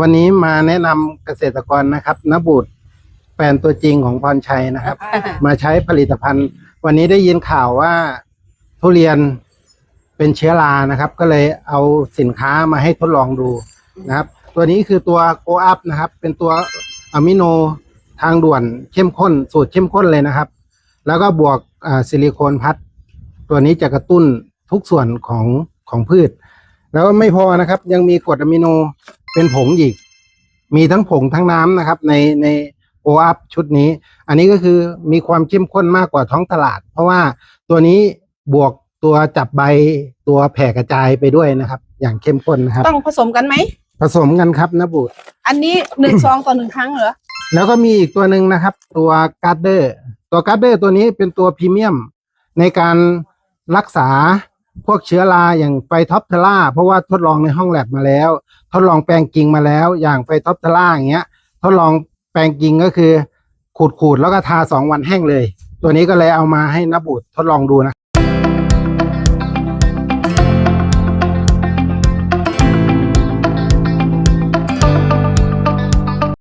วันนี้มาแนะนำเกษตรกรนะครับนบุตรแฟนตัวจริงของพรชัยนะครับ มาใช้ผลิตภัณฑ์ วันนี้ได้ยินข่าวว่าทุเรียนเป็นเชื้อรานะครับ ก็เลยเอาสินค้ามาให้ทดลองดูนะครับ ตัวนี้คือตัวโกอัพนะครับ เป็นตัวอะมิโนทางด่วนเข้มข้น สูตรเข้มข้นเลยนะครับ แล้วก็บวกอ่าซิลิโคนพัด ตัวนี้จะกระตุ้นทุกส่วนของของพืช แล้วไม่พอนะครับ ยังมีกรดอะมิโน เป็นผงอีก มีทั้งผงทั้งน้ำนะครับ ในในโออัพชุดนี้ อันนี้ก็คือมีความเข้มข้นมากกว่าท้องตลาด เพราะว่าตัวนี้บวกตัวจับใบตัวแผ่กระจายไปด้วยนะครับ อย่างเข้มข้นนะครับ ต้องผสมกันไหม ผสมกันครับนะบุตรอันนี้หนึ่งซองต่อหนึ่งครั้งเหรอ แล้วก็มีอีกตัวหนึ่งนะครับ ตัวการ์เดอร์ ตัวการ์เดอร์ตัวนี้เป็นตัวพรีเมียมในการรักษา พวกเชื้อราอย่างไฟท็อปเทล่าเพราะว่าทดลองในห้องแลบมาแล้ว ทดลองแปลงกิ่งมาแล้ว อย่างไฟท็อปเทล่าอย่างเงี้ย ทดลองแปลงกิ่งก็คือ ขูดๆแล้วก็ทาสองวันแห้งเลย ตัวนี้ก็เลยเอามาให้นบุตรทดลองดูนะ